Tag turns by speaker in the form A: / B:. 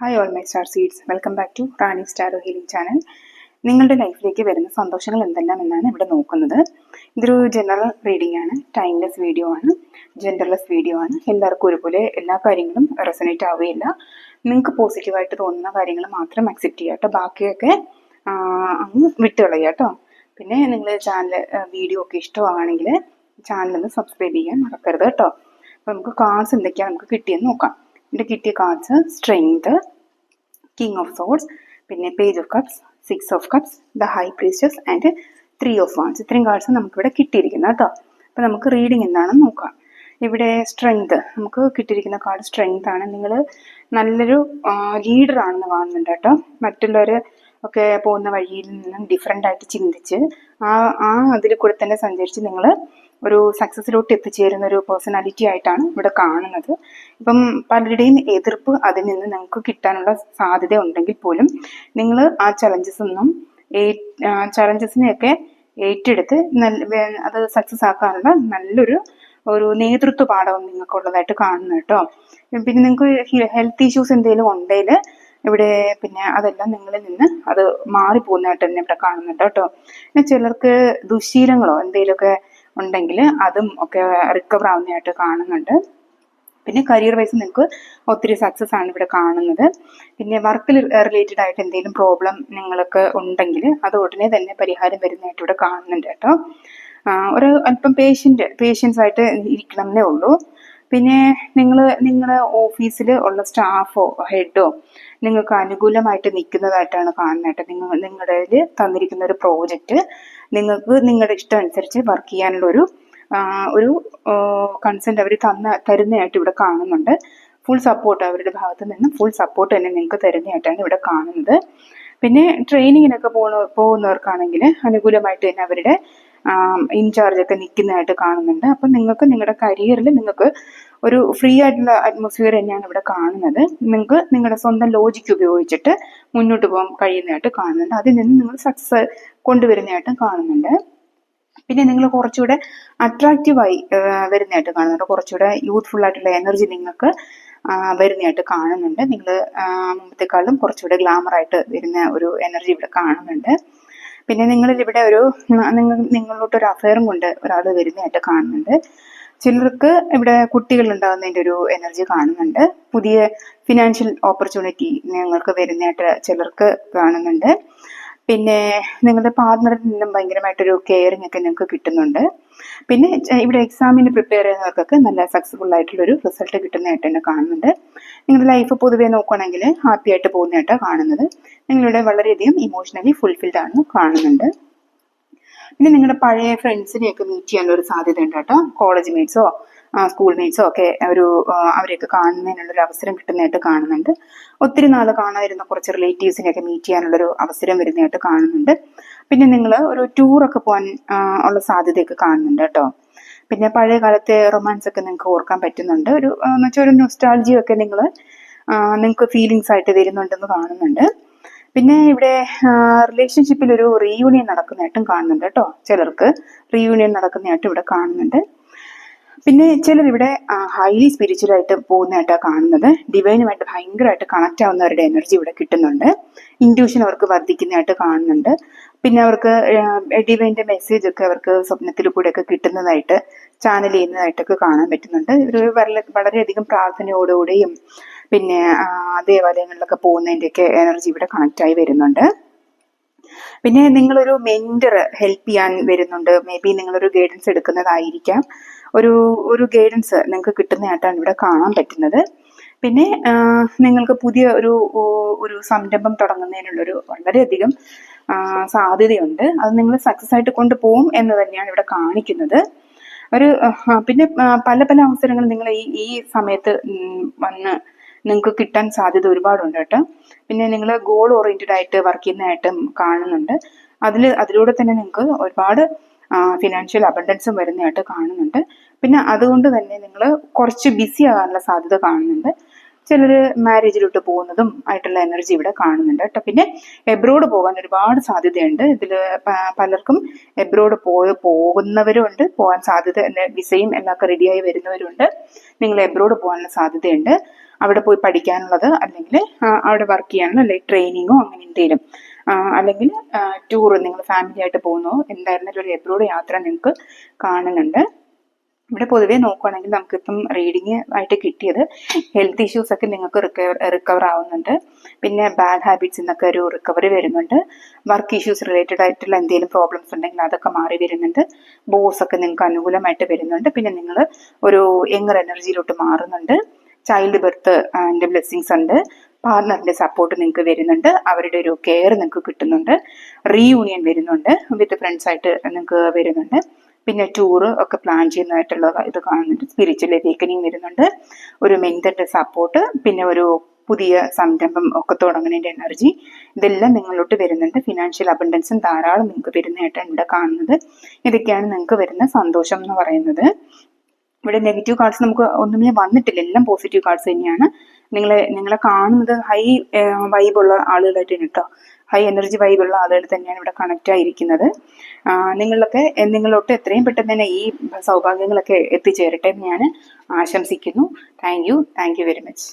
A: Hi all my star seeds welcome back to Rani star healing channel നിങ്ങളുടെ ലൈഫിലേക്ക് വരുന്ന സന്തോഷങ്ങൾ എന്തെല്ലാം എന്നാണ് ഇവിടെ നോക്കുന്നത്. ഇതൊരു ജനറൽ റീഡിംഗ് ആണ് ടൈംലെസ് വീഡിയോ ആണ് ജെൻഡർലെസ് വീഡിയോ ആണ്. എല്ലാവർക്കും ഒരുപോലെ എല്ലാ കാര്യങ്ങളും റെസനേറ്റ് ആവുകയില്ല. നിങ്ങൾക്ക് പോസിറ്റീവായിട്ട് തോന്നുന്ന കാര്യങ്ങൾ മാത്രം അക്സെപ്റ്റ് ചെയ്യുക കേട്ടോ. ബാക്കിയൊക്കെ അങ്ങ് വിട്ടുകളയുക കേട്ടോ. പിന്നെ നിങ്ങൾ ചാനൽ വീഡിയോ ഒക്കെ ഇഷ്ടമാണെങ്കിൽ ചാനലൊന്ന് സബ്സ്ക്രൈബ് ചെയ്യാൻ മറക്കരുത് കേട്ടോ. അപ്പോൾ നമുക്ക് കാസ് എന്തൊക്കെയാണ് നമുക്ക് കിട്ടിയെന്ന് നോക്കാം. എന്റെ കിട്ടിയ cards strength king of swords പിന്നെ page of cups six of cups the high priestess and three of wands ഇത്രയും കാർഡ്സ് നമുക്കിവിടെ കിട്ടിയിരിക്കുന്നത് കേട്ടോ. അപ്പോൾ നമുക്ക് റീഡിംഗ് എന്താണെന്ന് നോക്കാം. ഇവിടെ സ്ട്രെങ്ത് നമുക്ക് കിട്ടിയിരിക്കുന്ന കാർഡ് സ്ട്രെങ്ത് ആണ്. നിങ്ങൾ നല്ലൊരു ലീഡർ ആണെന്ന് കാണുന്നുണ്ട് കേട്ടോ. മറ്റുള്ളവർ ഒക്കെ പോകുന്ന വഴിയിൽ നിന്നും ഡിഫറെന്റ് ആയിട്ട് ചിന്തിച്ച് ആ ആ അതിൽ കൂടെ തന്നെ സഞ്ചരിച്ച് നിങ്ങൾ ഒരു സക്സസ്സിലോട്ട് എത്തിച്ചേരുന്ന ഒരു പേഴ്സണാലിറ്റി ആയിട്ടാണ് ഇവിടെ കാണുന്നത്. ഇപ്പം പലരുടെയും എതിർപ്പ് അതിൽ നിന്ന് നിങ്ങൾക്ക് കിട്ടാനുള്ള സാധ്യത ഉണ്ടെങ്കിൽ പോലും നിങ്ങൾ ആ ചലഞ്ചസ് ഒന്നും ചലഞ്ചസിനെയൊക്കെ ഏറ്റെടുത്ത് നല്ല അത് സക്സസ് ആക്കാനുള്ള നല്ലൊരു ഒരു നേതൃത്വ പാഠവും നിങ്ങൾക്കുള്ളതായിട്ട് കാണുന്നു കേട്ടോ. പിന്നെ നിങ്ങൾക്ക് ഹെൽത്ത് ഇഷ്യൂസ് എന്തെങ്കിലും ഉണ്ടെങ്കിൽ ഇവിടെ പിന്നെ അതെല്ലാം നിങ്ങളിൽ നിന്ന് അത് മാറിപ്പോകുന്നതായിട്ട് തന്നെ ഇവിടെ കാണുന്നുണ്ട് കേട്ടോ. പിന്നെ ചിലർക്ക് ദുശീലങ്ങളോ എന്തെങ്കിലുമൊക്കെ ഉണ്ടെങ്കിൽ അതും ഒക്കെ റിക്കവർ ആവുന്നതായിട്ട് കാണുന്നുണ്ട്. പിന്നെ കരിയർ വൈസ് നിങ്ങൾക്ക് ഒത്തിരി സക്സസ് ആണ് ഇവിടെ കാണുന്നത്. പിന്നെ വർക്കിൽ റിലേറ്റഡ് ആയിട്ട് എന്തെങ്കിലും പ്രോബ്ലം നിങ്ങൾക്ക് ഉണ്ടെങ്കിൽ അത് ഉടനെ തന്നെ പരിഹാരം വരുന്നതായിട്ട് ഇവിടെ കാണുന്നുണ്ട് കേട്ടോ. ഒരു അല്പം പേഷ്യന്റ് പേഷ്യൻസ് ആയിട്ട് ഇരിക്കണം എന്നേ ഉള്ളൂ. പിന്നെ നിങ്ങൾ നിങ്ങളുടെ ഓഫീസിൽ ഉള്ള സ്റ്റാഫോ ഹെഡോ നിങ്ങൾക്ക് അനുകൂലമായിട്ട് നിൽക്കുന്നതായിട്ടാണ് കാണുന്നത് നിങ്ങൾ നിങ്ങളുടെ തന്നിരിക്കുന്ന ഒരു പ്രോജക്റ്റ് നിങ്ങൾക്ക് നിങ്ങളുടെ ഇഷ്ടം അനുസരിച്ച് വർക്ക് ചെയ്യാനുള്ള ഒരു ഒരു കൺസെന്റ് അവർ തന്ന തരുന്നതായിട്ട് ഇവിടെ കാണുന്നുണ്ട്. ഫുൾ സപ്പോർട്ട് അവരുടെ ഭാഗത്ത് നിന്നും ഫുൾ സപ്പോർട്ട് തന്നെ നിങ്ങൾക്ക് തരുന്നതായിട്ടാണ് ഇവിടെ കാണുന്നത്. പിന്നെ ട്രെയിനിങ്ങിനൊക്കെ പോകുന്ന പോകുന്നവർക്കാണെങ്കിൽ അനുകൂലമായിട്ട് തന്നെ അവരുടെ ഇൻചാർജ് ഒക്കെ നിൽക്കുന്നതായിട്ട് കാണുന്നുണ്ട്. അപ്പം നിങ്ങൾക്ക് നിങ്ങളുടെ കരിയറിൽ നിങ്ങൾക്ക് ഒരു ഫ്രീ ആയിട്ടുള്ള അറ്റ്മോസ്ഫിയർ തന്നെയാണ് ഇവിടെ കാണുന്നത്. നിങ്ങൾക്ക് നിങ്ങളുടെ സ്വന്തം ലോജിക്ക് ഉപയോഗിച്ചിട്ട് മുന്നോട്ട് പോകാൻ കഴിയുന്നതായിട്ട് കാണുന്നുണ്ട്. അതിൽ നിന്ന് നിങ്ങൾ സക്സസ് കൊണ്ടുവരുന്നതായിട്ടും കാണുന്നുണ്ട്. പിന്നെ നിങ്ങൾ കുറച്ചുകൂടെ അട്രാക്റ്റീവായി വരുന്നതായിട്ട് കാണുന്നുണ്ട്. കുറച്ചുകൂടെ യൂത്ത്ഫുൾ ആയിട്ടുള്ള എനർജി നിങ്ങൾക്ക് വരുന്നതായിട്ട് കാണുന്നുണ്ട്. നിങ്ങൾ മുമ്പത്തെക്കാളും കുറച്ചുകൂടെ ഗ്ലാമറായിട്ട് വരുന്ന ഒരു എനർജി ഇവിടെ കാണുന്നുണ്ട്. പിന്നെ നിങ്ങളിൽ ഇവിടെ ഒരു നിങ്ങൾ നിങ്ങളോട്ട് ഒരു അഫയറും കൊണ്ട് ഒരാൾ വരുന്നതായിട്ട് കാണുന്നുണ്ട്. ചിലർക്ക് ഇവിടെ കുട്ടികൾ ഉണ്ടാകുന്നതിന്റെ ഒരു എനർജി കാണുന്നുണ്ട്. പുതിയ ഫിനാൻഷ്യൽ ഓപ്പർച്യൂണിറ്റി നിങ്ങൾക്ക് വരുന്നതായിട്ട് ചിലർക്ക് കാണുന്നുണ്ട്. പിന്നെ നിങ്ങളുടെ പാർട്ണറിൽ നിന്നും ഭയങ്കരമായിട്ടൊരു കെയറിങ് ഒക്കെ നിങ്ങൾക്ക് കിട്ടുന്നുണ്ട്. പിന്നെ ഇവിടെ എക്സാമിന് പ്രിപ്പയർ ചെയ്യുന്നവർക്കൊക്കെ നല്ല സക്സസ്ഫുൾ ആയിട്ടുള്ളൊരു റിസൾട്ട് കിട്ടുന്നതായിട്ട് തന്നെ കാണുന്നുണ്ട്. നിങ്ങളുടെ ലൈഫ് പൊതുവേ നോക്കുകയാണെങ്കിൽ ഹാപ്പി ആയിട്ട് പോകുന്നതായിട്ടാണ് കാണുന്നത്. നിങ്ങളിവിടെ വളരെയധികം ഇമോഷണലി ഫുൾഫിൽഡ് ആണെന്ന് കാണുന്നുണ്ട്. പിന്നെ നിങ്ങളുടെ പഴയ ഫ്രണ്ട്സിനെയൊക്കെ മീറ്റ് ചെയ്യാനുള്ള ഒരു സാധ്യത ഉണ്ട് കേട്ടോ കോളേജ് മേറ്റ്സോ സ്കൂൾ മേറ്റ്സോ ഒക്കെ ഒരു അവരെയൊക്കെ കാണുന്നതിനുള്ള ഒരു അവസരം കിട്ടുന്നതായിട്ട് കാണുന്നുണ്ട്. ഒത്തിരി നാൾ കാണാതിരുന്ന കുറച്ച് റിലേറ്റീവ്സിനെയൊക്കെ മീറ്റ് ചെയ്യാനുള്ളൊരു അവസരം വരുന്നതായിട്ട് കാണുന്നുണ്ട്. പിന്നെ നിങ്ങൾ ഒരു ടൂറൊക്കെ പോകാൻ ഉള്ള സാധ്യതയൊക്കെ കാണുന്നുണ്ട് കേട്ടോ. പിന്നെ പഴയ കാലത്തെ റൊമാൻസ് ഒക്കെ നിങ്ങൾക്ക് ഓർക്കാൻ പറ്റുന്നുണ്ട്. ഒരു എന്ന് വെച്ചാൽ ഒരു നൊസ്റ്റാൾജി ഒക്കെ നിങ്ങൾ നിങ്ങൾക്ക് ഫീലിങ്സ് ആയിട്ട് വരുന്നുണ്ടെന്ന് കാണുന്നുണ്ട്. പിന്നെ ഇവിടെ റിലേഷൻഷിപ്പിൽ ഒരു റീയൂണിയൻ നടക്കുന്നതായിട്ടും കാണുന്നുണ്ട് കേട്ടോ ചിലർക്ക്. റീയൂണിയൻ നടക്കുന്നതായിട്ടും ഇവിടെ കാണുന്നുണ്ട്. പിന്നെ ചിലർ ഇവിടെ ഹൈലി സ്പിരിച്വൽ ആയിട്ട് പോകുന്നതായിട്ടാണ് കാണുന്നത്. ഡിവൈനുമായിട്ട് ഭയങ്കരമായിട്ട് കണക്ട് ആവുന്നവരുടെ എനർജി ഇവിടെ കിട്ടുന്നുണ്ട്. ഇൻഡ്യൂഷൻ അവർക്ക് വർദ്ധിക്കുന്നതായിട്ട് കാണുന്നുണ്ട്. പിന്നെ അവർക്ക് ഡിവൈന്റെ മെസ്സേജ് ഒക്കെ അവർക്ക് സ്വപ്നത്തിൽ കൂടെയൊക്കെ കിട്ടുന്നതായിട്ട് ചാനൽ ചെയ്യുന്നതായിട്ടൊക്കെ കാണാൻ പറ്റുന്നുണ്ട്. ഇവർ വളരെ വളരെയധികം പ്രാർത്ഥനയോടുകൂടിയും പിന്നെ ദേവാലയങ്ങളിലൊക്കെ പോകുന്നതിന്റെയൊക്കെ എനർജി ഇവിടെ കണക്റ്റായി വരുന്നുണ്ട്. പിന്നെ നിങ്ങളൊരു മെന്റർ ഹെൽപ്പ് ചെയ്യാൻ വരുന്നുണ്ട്. മേ ബി നിങ്ങളൊരു ഗൈഡൻസ് എടുക്കുന്നതായിരിക്കാം. ഒരു ഒരു ഗൈഡൻസ് നിങ്ങൾക്ക് കിട്ടുന്നതായിട്ടാണ് ഇവിടെ കാണാൻ പറ്റുന്നത്. പിന്നെ നിങ്ങൾക്ക് പുതിയ ഒരു ഒരു സംരംഭം തുടങ്ങുന്നതിനുള്ളൊരു വളരെയധികം സാധ്യതയുണ്ട്. അത് നിങ്ങൾ സക്സസ് ആയിട്ട് കൊണ്ടുപോകും എന്ന് തന്നെയാണ് ഇവിടെ കാണിക്കുന്നത്. ഒരു പിന്നെ പല പല അവസരങ്ങൾ നിങ്ങൾ ഈ ഈ സമയത്ത് വന്ന് നിങ്ങൾക്ക് കിട്ടാൻ സാധ്യത ഒരുപാടുണ്ട് കേട്ടോ. പിന്നെ നിങ്ങൾ ഗോൾ ഓറിയന്റഡ് ആയിട്ട് വർക്ക് ചെയ്യുന്നതായിട്ടും കാണുന്നുണ്ട്. അതിൽ അതിലൂടെ തന്നെ നിങ്ങൾക്ക് ഒരുപാട് ഫിനാൻഷ്യൽ അബണ്ടൻസും വരുന്നതായിട്ട് കാണുന്നുണ്ട്. പിന്നെ അതുകൊണ്ട് തന്നെ നിങ്ങൾ കുറച്ച് ബിസി ആകാനുള്ള സാധ്യത കാണുന്നുണ്ട്. ചിലർ മാരേജിലോട്ട് പോകുന്നതും ആയിട്ടുള്ള എനർജി ഇവിടെ കാണുന്നുണ്ട് കേട്ടോ. പിന്നെ എബ്രോഡ് പോകാൻ ഒരുപാട് സാധ്യതയുണ്ട്. ഇതിൽ പലർക്കും എബ്രോഡ് പോയ പോകുന്നവരുണ്ട് പോകാൻ സാധ്യത വിസയും എല്ലാം റെഡിയായി വരുന്നവരുണ്ട്. നിങ്ങൾ എബ്രോഡ് പോകാനുള്ള സാധ്യതയുണ്ട്. അവിടെ പോയി പഠിക്കാനുള്ളത് അല്ലെങ്കിൽ അവിടെ വർക്ക് ചെയ്യാനുള്ള അല്ലെങ്കിൽ ട്രെയിനിങ്ങോ അങ്ങനെ എന്തെങ്കിലും അല്ലെങ്കിൽ ടൂർ നിങ്ങൾ ഫാമിലി ആയിട്ട് പോകുന്നോ എന്തായിരുന്നാലും ഒരു എബ്രോഡ് യാത്ര നിങ്ങൾക്ക് കാണുന്നുണ്ട്. ഇവിടെ പൊതുവേ നോക്കുകയാണെങ്കിൽ നമുക്കിപ്പം റീഡിങ് ആയിട്ട് കിട്ടിയത് ഹെൽത്ത് ഇഷ്യൂസ് ഒക്കെ നിങ്ങൾക്ക് റിക്കവർ റിക്കവർ ആവുന്നുണ്ട്. പിന്നെ ബാഡ് ഹാബിറ്റ്സ് എന്നൊക്കെ ഒരു റിക്കവറി വരുന്നുണ്ട്. വർക്ക് ഇഷ്യൂസ് റിലേറ്റഡ് ആയിട്ടുള്ള എന്തെങ്കിലും പ്രോബ്ലംസ് ഉണ്ടെങ്കിൽ അതൊക്കെ മാറി വരുന്നുണ്ട്. ബോസ് ഒക്കെ നിങ്ങൾക്ക് അനുകൂലമായിട്ട് വരുന്നുണ്ട്. പിന്നെ നിങ്ങൾ ഒരു യങ്ങർ എനർജിയിലോട്ട് മാറുന്നുണ്ട്. ചൈൽഡ് ബർത്ത് അതിന്റെ ബ്ലെസ്സിങ്സ് ഉണ്ട്. പാർട്ണറിന്റെ സപ്പോർട്ട് നിങ്ങൾക്ക് വരുന്നുണ്ട്. അവരുടെ ഒരു കെയർ നിങ്ങൾക്ക് കിട്ടുന്നുണ്ട്. റീയൂണിയൻ വരുന്നുണ്ട്. വിത്ത് ഫ്രണ്ട്സ് ആയിട്ട് നിങ്ങൾക്ക് വരുന്നുണ്ട്. പിന്നെ ടൂറ് ഒക്കെ പ്ലാൻ ചെയ്യുന്നതായിട്ടുള്ള ഇത് കാണുന്നുണ്ട്. സ്പിരിച്വൽ വീക്കനിങ് വരുന്നുണ്ട്. ഒരു മെന്ററിന്റെ സപ്പോർട്ട് പിന്നെ ഒരു പുതിയ സംരംഭം ഒക്കെ തുടങ്ങുന്നതിന്റെ എനർജി ഇതെല്ലാം നിങ്ങളോട്ട് വരുന്നുണ്ട്. ഫിനാൻഷ്യൽ അബണ്ടൻസും ധാരാളം നിങ്ങൾക്ക് വരുന്നതായിട്ടാണ് ഇവിടെ കാണുന്നത്. ഇതൊക്കെയാണ് നിങ്ങൾക്ക് വരുന്ന സന്തോഷം എന്ന് പറയുന്നത്. ഇവിടെ നെഗറ്റീവ് കാർഡ്സ് നമുക്ക് ഒന്നുമേ വന്നിട്ടില്ല. എല്ലാം പോസിറ്റീവ് കാർഡ്സ് തന്നെയാണ്. നിങ്ങളെ നിങ്ങളെ കാണുന്നത് ഹൈ വൈബുള്ള ആളുകളായിട്ട് കേട്ടോ ഹൈ എനർജി വൈബുള്ള ആളുകൾ തന്നെയാണ് ഇവിടെ കണക്റ്റ് ആയിരിക്കുന്നത്. നിങ്ങളൊക്കെ നിങ്ങളോട്ട് എത്രയും പെട്ടെന്ന് തന്നെ ഈ സൗഭാഗ്യങ്ങളൊക്കെ എത്തിച്ചേരട്ടെ എന്ന് ഞാൻ ആശംസിക്കുന്നു. Thank you thank you very much